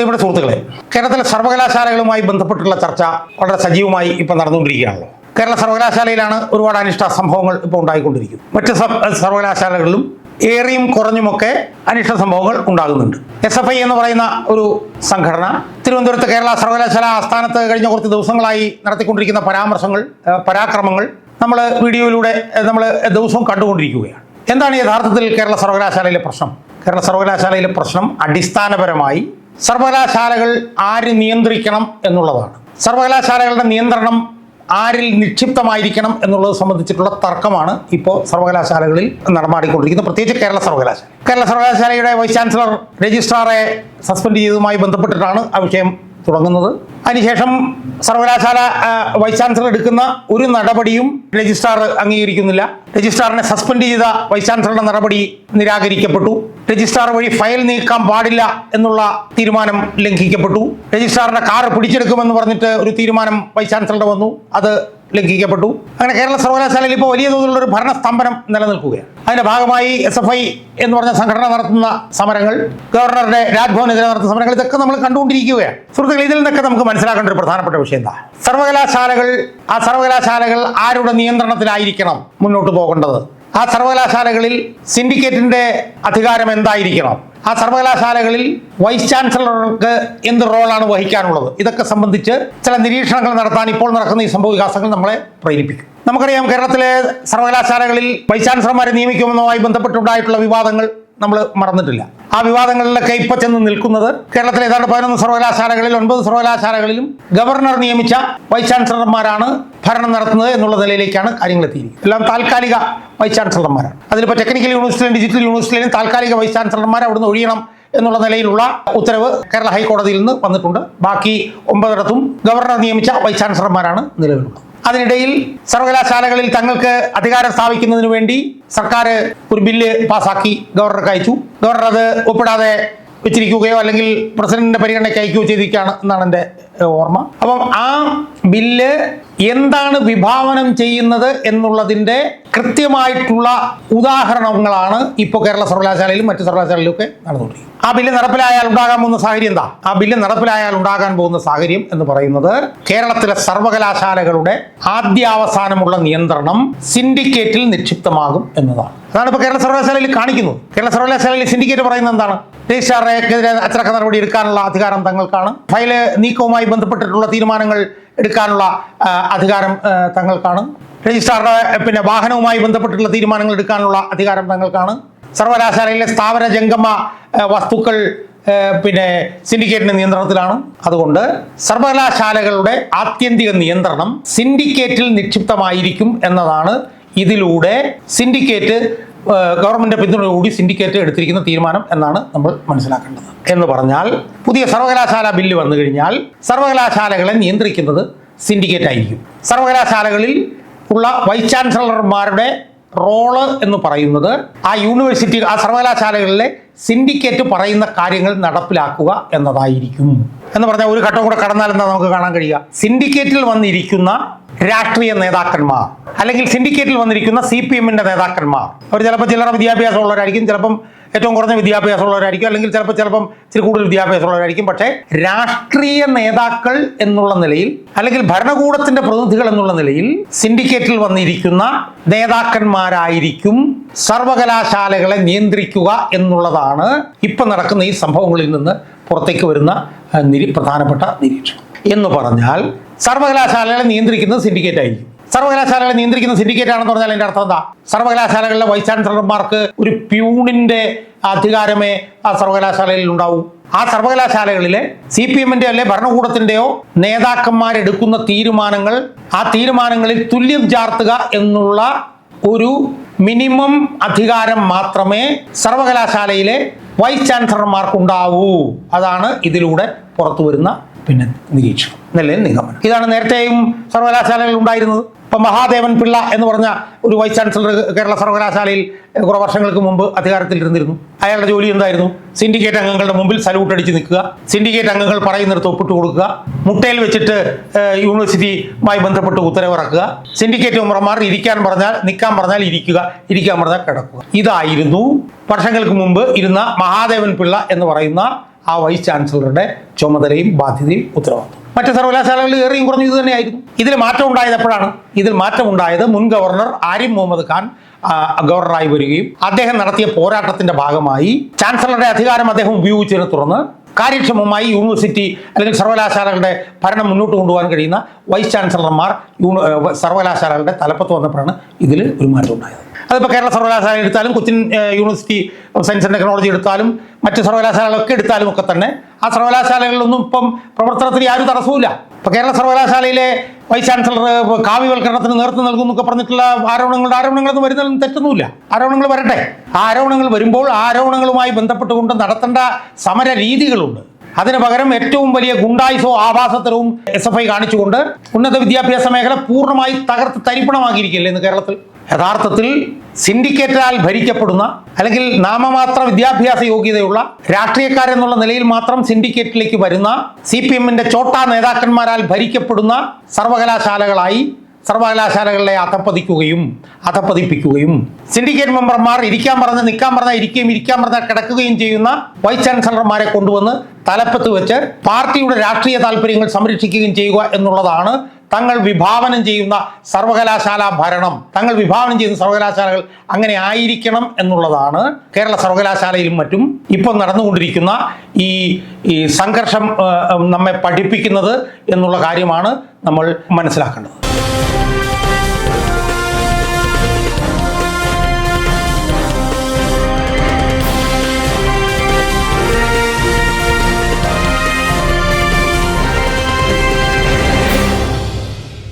പ്രിയപ്പെട്ട സുഹൃത്തുക്കളെ കേരളത്തിലെ സർവകലാശാലകളുമായി ബന്ധപ്പെട്ടുള്ള ചർച്ച വളരെ സജീവമായി ഇപ്പം നടന്നുകൊണ്ടിരിക്കുകയാണല്ലോ. കേരള സർവകലാശാലയിലാണ് ഒരുപാട് അനിഷ്ട സംഭവങ്ങൾ ഇപ്പോൾ ഉണ്ടായിക്കൊണ്ടിരിക്കുന്നത്. മറ്റ് സർവകലാശാലകളിലും ഏറിയും കുറഞ്ഞുമൊക്കെ അനിഷ്ട സംഭവങ്ങൾ ഉണ്ടാകുന്നുണ്ട്. എസ് എഫ് ഐ എന്ന് പറയുന്ന ഒരു സംഘടന തിരുവനന്തപുരത്ത് കേരള സർവകലാശാല ആസ്ഥാനത്ത് കഴിഞ്ഞ കുറച്ച് ദിവസങ്ങളായി നടത്തിക്കൊണ്ടിരിക്കുന്ന പരാമർശങ്ങൾ പരാക്രമങ്ങൾ നമ്മൾ വീഡിയോയിലൂടെ നമ്മൾ ദിവസവും കണ്ടുകൊണ്ടിരിക്കുകയാണ്. എന്താണ് യഥാർത്ഥത്തിൽ കേരള സർവകലാശാലയിലെ പ്രശ്നം? കേരള സർവകലാശാലയിലെ പ്രശ്നം അടിസ്ഥാനപരമായി സർവകലാശാലകൾ ആര് നിയന്ത്രിക്കണം എന്നുള്ളതാണ്. സർവകലാശാലകളുടെ നിയന്ത്രണം ആരിൽ നിക്ഷിപ്തമായിരിക്കണം എന്നുള്ളത് സംബന്ധിച്ചിട്ടുള്ള തർക്കമാണ് ഇപ്പോൾ സർവകലാശാലകളിൽ നടമാടിക്കൊണ്ടിരിക്കുന്നത് പ്രത്യേകിച്ച് കേരള സർവകലാശാല. കേരള സർവകലാശാലയുടെ വൈസ് ചാൻസലർ രജിസ്ട്രാറെ സസ്പെൻഡ് ചെയ്തതുമായി ബന്ധപ്പെട്ടിട്ടാണ് ആ വിഷയം തുടങ്ങുന്നത്. അതിനുശേഷം സർവകലാശാല വൈസ് ചാൻസലർ എടുക്കുന്ന ഒരു നടപടിയും രജിസ്ട്രാർ അംഗീകരിക്കുന്നില്ല. രജിസ്ട്രാറിനെ സസ്പെൻഡ് ചെയ്ത വൈസ് ചാൻസലറുടെ നടപടി നിരാകരിക്കപ്പെട്ടു. രജിസ്ട്രാർ വഴി ഫയൽ നീക്കാൻ പാടില്ല എന്നുള്ള തീരുമാനം ലംഘിക്കപ്പെട്ടു. രജിസ്ട്രാറിന്റെ കാർ പിടിച്ചെടുക്കുമെന്ന് പറഞ്ഞിട്ട് ഒരു തീരുമാനം വൈസ് ചാൻസലറുടെ വന്നു. അത് ലംഘിക്കപ്പെട്ടു. അങ്ങനെ കേരള സർവകലാശാലയിൽ ഇപ്പോൾ വലിയ തോതിലുള്ള ഒരു ഭരണസ്തംഭനം നിലനിൽക്കുകയാണ്. അതിന്റെ ഭാഗമായി എസ് എഫ് ഐ എന്ന് പറഞ്ഞ സംഘടന നടത്തുന്ന സമരങ്ങൾ ഗവർണറുടെ രാജ്ഭവനെതിരെ നടത്തുന്ന സമരങ്ങൾ ഇതൊക്കെ നമ്മൾ കണ്ടുകൊണ്ടിരിക്കുകയാണ്. സുഹൃത്തുക്കൾ ഇതിൽ നിന്നൊക്കെ നമുക്ക് മനസ്സിലാക്കേണ്ട ഒരു പ്രധാനപ്പെട്ട വിഷയം എന്താ? സർവകലാശാലകൾ ആ സർവകലാശാലകൾ ആരുടെ നിയന്ത്രണത്തിലായിരിക്കണം മുന്നോട്ട് പോകേണ്ടത്? ആ സർവകലാശാലകളിൽ സിൻഡിക്കേറ്റിന്റെ അധികാരം എന്തായിരിക്കണം? ആ സർവകലാശാലകളിൽ വൈസ് ചാൻസലർക്ക് എന്ത് റോളാണ് വഹിക്കാനുള്ളത്? ഇതൊക്കെ സംബന്ധിച്ച് ചില നിരീക്ഷണങ്ങൾ നടത്താൻ ഇപ്പോൾ നടക്കുന്ന ഈ സംഭവ വികാസങ്ങൾ നമ്മളെ പ്രേരിപ്പിക്കും. നമുക്കറിയാം കേരളത്തിലെ സർവകലാശാലകളിൽ വൈസ് ചാൻസലർമാരെ നിയമിക്കുമെന്നുമായി ബന്ധപ്പെട്ടുണ്ടായിട്ടുള്ള വിവാദങ്ങൾ നമ്മൾ മറന്നിട്ടില്ല. ആ വിവാദങ്ങളിലൊക്കെ ഇപ്പൊ ചെന്ന് നിൽക്കുന്നത് കേരളത്തിലെ ഏതാണ്ട് പതിനൊന്ന് സർവകലാശാലകളിൽ ഒൻപത് സർവകലാശാലകളിലും ഗവർണർ നിയമിച്ച വൈസ് ചാൻസലർമാരാണ് ഭരണം നടത്തുന്നത് എന്നുള്ള നിലയിലേക്കാണ് കാര്യങ്ങൾ എത്തിയിരിക്കുന്നത്. എല്ലാം താൽക്കാലിക വൈസ് ചാൻസലർമാരാണ്. അതിലിപ്പോൾ ടെക്നിക്കൽ യൂണിവേഴ്സിറ്റിയിലും ഡിജിറ്റൽ യൂണിവേഴ്സിറ്റിയിലും താൽക്കാലിക വൈസ് ചാൻസലർമാർ അവിടുന്ന് ഒഴിയണം എന്നുള്ള നിലയിലുള്ള ഉത്തരവ് കേരള ഹൈക്കോടതിയിൽ നിന്ന് വന്നിട്ടുണ്ട്. ബാക്കി ഒമ്പതിടത്തും ഗവർണർ നിയമിച്ച വൈസ് ചാൻസലർമാരാണ് നിലവിലുള്ളത്. അതിനിടയിൽ സർവകലാശാലകളിൽ തങ്ങൾക്ക് അധികാരം സ്ഥാപിക്കുന്നതിന് വേണ്ടി സർക്കാർ ഒരു ബില്ല് പാസാക്കി. ഗവർണർക്ക് അയച്ചു. ഗവർണർ അത് ഒപ്പിടാതെ വെച്ചിരിക്കുകയോ അല്ലെങ്കിൽ പ്രസിഡന്റിന്റെ പരിഗണനയ്ക്ക് അയക്കുകയോ ചെയ്തിരിക്കുകയാണ് എന്നാണ് എന്റെ ഓർമ്മ. അപ്പം ആ ബില്ല് എന്താണ് വിഭാവനം ചെയ്യുന്നത് എന്നുള്ളതിന്റെ കൃത്യമായിട്ടുള്ള ഉദാഹരണങ്ങളാണ് ഇപ്പോൾ കേരള സർവകലാശാലയിലും മറ്റു സർവകലാശാലയിലും ഒക്കെ നടന്നുകൊണ്ടിരിക്കുന്നത്. ആ ബില്ല് നടപ്പിലായാൽ ഉണ്ടാകാൻ പോകുന്ന സാഹചര്യം എന്താ? ആ ബില്ല് നടപ്പിലായാൽ ഉണ്ടാകാൻ പോകുന്ന സാഹചര്യം എന്ന് പറയുന്നത് കേരളത്തിലെ സർവകലാശാലകളുടെ ആദ്യാവസാനമുള്ള നിയന്ത്രണം സിൻഡിക്കേറ്റിൽ നിക്ഷിപ്തമാകും എന്നതാണ്. അതാണ് ഇപ്പോൾ കേരള സർവകലാശാലയിൽ കാണിക്കുന്നത്. കേരള സർവകലാശാലയിൽ സിൻഡിക്കേറ്റ് പറയുന്നത് എന്താണ്? രജിസ്ട്രാറെക്കെതിരെ അച്ചടക്ക നടപടി എടുക്കാനുള്ള അധികാരം തങ്ങൾക്കാണ്. ഫയൽ നീക്കവുമായി ബന്ധപ്പെട്ടിട്ടുള്ള തീരുമാനങ്ങൾ എടുക്കാനുള്ള അധികാരം തങ്ങൾക്കാണ്. രജിസ്ട്രാറുടെ പിന്നെ വാഹനവുമായി ബന്ധപ്പെട്ടിട്ടുള്ള തീരുമാനങ്ങൾ എടുക്കാനുള്ള അധികാരം തങ്ങൾക്കാണ്. സർവകലാശാലയിലെ സ്ഥാപന ജംഗമ വസ്തുക്കൾ പിന്നെ സിൻഡിക്കേറ്റിന്റെ നിയന്ത്രണത്തിലാണ്. അതുകൊണ്ട് സർവകലാശാലകളുടെ ആത്യന്തിക നിയന്ത്രണം സിൻഡിക്കേറ്റിൽ നിക്ഷിപ്തമായിരിക്കും എന്നതാണ് ഇതിലൂടെ സിൻഡിക്കേറ്റ് ആ, ഗവൺമെന്റ് പിന്തുണയോടുകൂടി സിൻഡിക്കേറ്റ് എടുത്തിരിക്കുന്ന തീരുമാനം എന്നാണ് നമ്മൾ മനസ്സിലാക്കേണ്ടത്. എന്ന് പറഞ്ഞാൽ പുതിയ സർവകലാശാല ബില്ല് വന്നു കഴിഞ്ഞാൽ സർവകലാശാലകളെ നിയന്ത്രിക്കുന്നത് സിൻഡിക്കേറ്റ് ആയിരിക്കും. സർവകലാശാലകളിൽ ഉള്ള വൈസ് ചാൻസലർമാരുടെ റോൾ എന്ന് പറയുന്നത് ആ യൂണിവേഴ്സിറ്റി ആ സർവകലാശാലകളിലെ സിൻഡിക്കേറ്റ് പറയുന്ന കാര്യങ്ങൾ നടപ്പിലാക്കുക എന്നതായിരിക്കും. എന്ന് പറഞ്ഞാൽ ഒരു ഘട്ടം കൂടെ കടന്നാൽ എന്താ നമുക്ക് കാണാൻ കഴിയുക? സിൻഡിക്കേറ്റിൽ വന്നിരിക്കുന്ന രാഷ്ട്രീയ നേതാക്കന്മാർ. അല്ലെങ്കിൽ സിൻഡിക്കേറ്റിൽ വന്നിരിക്കുന്ന സി പി എമ്മിന്റെ നേതാക്കന്മാർ. അവർ ചിലപ്പോൾ ചിലർ വിദ്യാഭ്യാസമുള്ളവരായിരിക്കും ചിലപ്പം ഏറ്റവും കുറഞ്ഞ വിദ്യാഭ്യാസമുള്ളവരായിരിക്കും. അല്ലെങ്കിൽ ചിലപ്പോൾ ചിലപ്പം ഇച്ചിരി കൂടുതൽ വിദ്യാഭ്യാസമുള്ളവരായിരിക്കും. പക്ഷേ രാഷ്ട്രീയ നേതാക്കൾ എന്നുള്ള നിലയിൽ അല്ലെങ്കിൽ ഭരണകൂടത്തിന്റെ പ്രതിനിധികൾ എന്നുള്ള നിലയിൽ സിൻഡിക്കേറ്റിൽ വന്നിരിക്കുന്ന നേതാക്കന്മാരായിരിക്കും സർവകലാശാലകളെ നിയന്ത്രിക്കുക എന്നുള്ളതാണ് ഇപ്പം നടക്കുന്ന ഈ സംഭവങ്ങളിൽ നിന്ന് പുറത്തേക്ക് വരുന്ന നിരി പ്രധാനപ്പെട്ട നിരീക്ഷണം. എന്ന് പറഞ്ഞാൽ സർവകലാശാലകളെ നിയന്ത്രിക്കുന്നത് സിൻഡിക്കേറ്റ് ആയിരിക്കും സർവകലാശാലകളെ നിയന്ത്രിക്കുന്ന സിൻഡിക്കേറ്റ് ആണെന്ന് പറഞ്ഞാൽ അതിന്റെ അർത്ഥം എന്താ? സർവകലാശാലകളിലെ വൈസ് ചാൻസലർമാർക്ക് ഒരു പ്യൂണിന്റെ അധികാരമേ ആ സർവകലാശാലയിൽ ഉണ്ടാവും. ആ സർവകലാശാലകളിലെ സി പി എമ്മിന്റെ അല്ലെ ഭരണകൂടത്തിന്റെയോ നേതാക്കന്മാരെടുക്കുന്ന തീരുമാനങ്ങൾ ആ തീരുമാനങ്ങളിൽ തുല്യം ചാർത്തുക എന്നുള്ള ഒരു മിനിമം അധികാരം മാത്രമേ സർവകലാശാലയിലെ വൈസ് ചാൻസലർമാർക്ക് ഉണ്ടാവൂ. അതാണ് ഇതിലൂടെ പുറത്തു വരുന്ന പിന്നെ നിരീക്ഷണം എന്നല്ലേ നിഗമനം. ഇതാണ് നേരത്തെയും സർവകലാശാലകളിൽ ഉണ്ടായിരുന്നത്. ഇപ്പം മഹാദേവൻ പിള്ള എന്ന് പറഞ്ഞ ഒരു വൈസ് ചാൻസലർ കേരള സർവകലാശാലയിൽ കുറേ വർഷങ്ങൾക്ക് മുമ്പ് അധികാരത്തിൽ ഇരുന്നിരുന്നു അയാളുടെ ജോലി എന്തായിരുന്നു? സിൻഡിക്കേറ്റ് അംഗങ്ങളുടെ മുമ്പിൽ സല്യൂട്ട് അടിച്ച് നിൽക്കുക. സിൻഡിക്കേറ്റ് അംഗങ്ങൾ പറയുന്നിടത്ത് ഒപ്പിട്ട് കൊടുക്കുക. മുട്ടയിൽ വെച്ചിട്ട് യൂണിവേഴ്സിറ്റിയുമായി ബന്ധപ്പെട്ട് ഉത്തരവിറക്കുക. സിൻഡിക്കേറ്റ് മെമ്പർമാർ ഇരിക്കാൻ പറഞ്ഞാൽ നിൽക്കാൻ പറഞ്ഞാൽ ഇരിക്കുക. ഇരിക്കാൻ പറഞ്ഞാൽ കിടക്കുക. ഇതായിരുന്നു വർഷങ്ങൾക്ക് മുമ്പ് ഇരുന്ന മഹാദേവൻ പിള്ള എന്ന് പറയുന്ന ആ വൈസ് ചാൻസലറുടെ ചുമതലയും ബാധ്യതയും ഉത്തരവാദിത്വം. മറ്റ് സർവകലാശാലകളിൽ ഏറെയും കുറഞ്ഞു ഇത് തന്നെയായിരുന്നു ഇതിൽ മാറ്റം ഉണ്ടായത് എപ്പോഴാണ്? ഇതിൽ മാറ്റം ഉണ്ടായത് മുൻ ഗവർണർ ആരിഫ് മുഹമ്മദ് ഖാൻ ഗവർണറായി വരികയും അദ്ദേഹം നടത്തിയ പോരാട്ടത്തിന്റെ ഭാഗമായി ചാൻസലറുടെ അധികാരം അദ്ദേഹം ഉപയോഗിച്ചതിനെ തുടർന്ന് കാര്യക്ഷമമായി യൂണിവേഴ്സിറ്റി അല്ലെങ്കിൽ സർവകലാശാലകളുടെ ഭരണം മുന്നോട്ട് കൊണ്ടുപോകാൻ കഴിയുന്ന വൈസ് ചാൻസലർമാർ സർവകലാശാലകളുടെ തലപ്പത്ത് വന്നപ്പോഴാണ് ഇതിൽ ഒരു മാറ്റം ഉണ്ടായത്. അതിപ്പോൾ കേരള സർവകലാശാല എടുത്താലും Cochin university of science and technology എടുത്താലും മറ്റ് സർവകലാശാലകളൊക്കെ എടുത്താലും ഒക്കെ തന്നെ ആ സർവകലാശാലകളിലൊന്നും ഇപ്പം പ്രവർത്തനത്തിന് യാതൊരു തടസ്സവുമില്ല. ഇപ്പോൾ കേരള സർവകലാശാലയിലെ വൈസ് ചാൻസലർ കാവ്യവൽക്കരണത്തിന് നേതൃത്വം നൽകും എന്നൊക്കെ പറഞ്ഞിട്ടുള്ള ആരോപണങ്ങളുടെ ആരോപണങ്ങളൊന്നും വരുന്നതിലും തെറ്റൊന്നുമില്ല. ആരോപണങ്ങൾ വരട്ടെ. ആ ആരോപണങ്ങൾ വരുമ്പോൾ ആ ആരോപണങ്ങളുമായി ബന്ധപ്പെട്ടുകൊണ്ട് നടത്തേണ്ട സമര രീതികളുണ്ട് അതിന് പകരം ഏറ്റവും വലിയ ഗുണ്ടായുസോ ആഭാസത്തരവും എസ് എഫ് ഐ കാണിച്ചുകൊണ്ട് ഉന്നത വിദ്യാഭ്യാസ മേഖല പൂർണമായി തകർത്ത് തരിപ്പണമാക്കിയിരിക്കുകയല്ലേ ഇന്ന് കേരളത്തിൽ? യഥാർത്ഥത്തിൽ സിൻഡിക്കേറ്റാൽ ഭരിക്കപ്പെടുന്ന അല്ലെങ്കിൽ നാമമാത്ര വിദ്യാഭ്യാസ യോഗ്യതയുള്ള രാഷ്ട്രീയക്കാരെന്നുള്ള നിലയിൽ മാത്രം സിൻഡിക്കേറ്റിലേക്ക് വരുന്ന സി പി എമ്മിന്റെ ചോട്ടാ നേതാക്കന്മാരാൽ ഭരിക്കപ്പെടുന്ന സർവകലാശാലകളായി സർവകലാശാലകളെ അധപ്പതിക്കുകയും അധപ്പതിപ്പിക്കുകയും സിൻഡിക്കേറ്റ് മെമ്പർമാർ ഇരിക്കാൻ പറഞ്ഞ് നിൽക്കാൻ പറഞ്ഞാൽ ഇരിക്കുകയും ഇരിക്കാൻ പറഞ്ഞാൽ കിടക്കുകയും ചെയ്യുന്ന വൈസ് ചാൻസലർമാരെ കൊണ്ടുവന്ന് തലപ്പത്ത് വെച്ച് പാർട്ടിയുടെ രാഷ്ട്രീയ താല്പര്യങ്ങൾ സംരക്ഷിക്കുകയും ചെയ്യുക എന്നുള്ളതാണ് തങ്ങൾ വിഭാവനം ചെയ്യുന്ന സർവകലാശാല ഭരണം. തങ്ങൾ വിഭാവനം ചെയ്യുന്ന സർവകലാശാലകൾ അങ്ങനെ ആയിരിക്കണം എന്നുള്ളതാണ് കേരള സർവകലാശാലയിലും മറ്റും ഇപ്പം നടന്നുകൊണ്ടിരിക്കുന്ന ഈ ഈ സംഘർഷം നമ്മെ പഠിപ്പിക്കുന്നത് എന്നുള്ള കാര്യമാണ് നമ്മൾ മനസ്സിലാക്കേണ്ടത്.